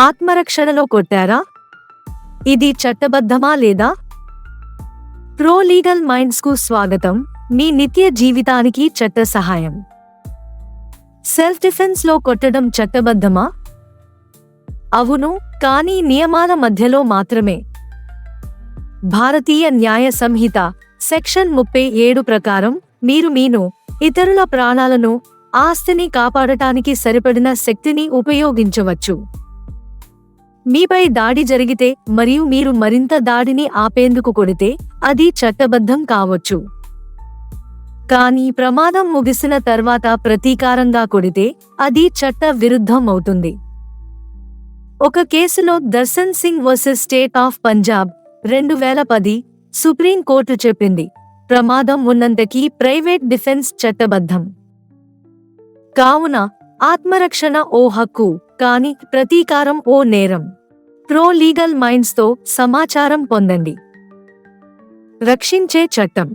ఆత్మరక్షణలో కొట్టారా? ఇది చట్టబద్ధమా లేదా? ప్రో లీగల్ మైండ్స్కు స్వాగతం. మీ నిత్య జీవితానికి చట్ట సహాయం. సెల్ఫ్ డిఫెన్స్లో కొట్టడం చట్టబద్ధమా? అవును కానీ నియమాల మధ్యలో మాత్రమే. భారతీయ న్యాయ సంహిత సెక్షన్ ముప్పై ఏడు ప్రకారం మీరు మీను ఇతరుల ప్రాణాలను ఆస్తిని కాపాడటానికి సరిపడిన శక్తిని ఉపయోగించవచ్చు. మీపై దాడి జరిగితే మరియు మీరు మరింత దాడిని ఆపేందుకు కొడితే అది చట్టబద్ధం కావచ్చు. కానీ ప్రమాదం ముగిసిన తర్వాత ప్రతీకారంగా కొడితే అది చట్ట విరుద్ధం అవుతుంది ఒక కేసులో Darshan Singh versus state of Punjab రెండు వేల పది సుప్రీంకోర్టు చెప్పింది ప్రమాదం ఉన్నంతకీ ప్రైవేట్ డిఫెన్స్ చట్టబద్ధం. కావున ఆత్మరక్షణ ఓ హక్కు కాని ప్రతీకారం ఓ నేరం. ప్రో లీగల్ మైండ్స్తో సమాచారం పొందండి. రక్షించే చట్టం.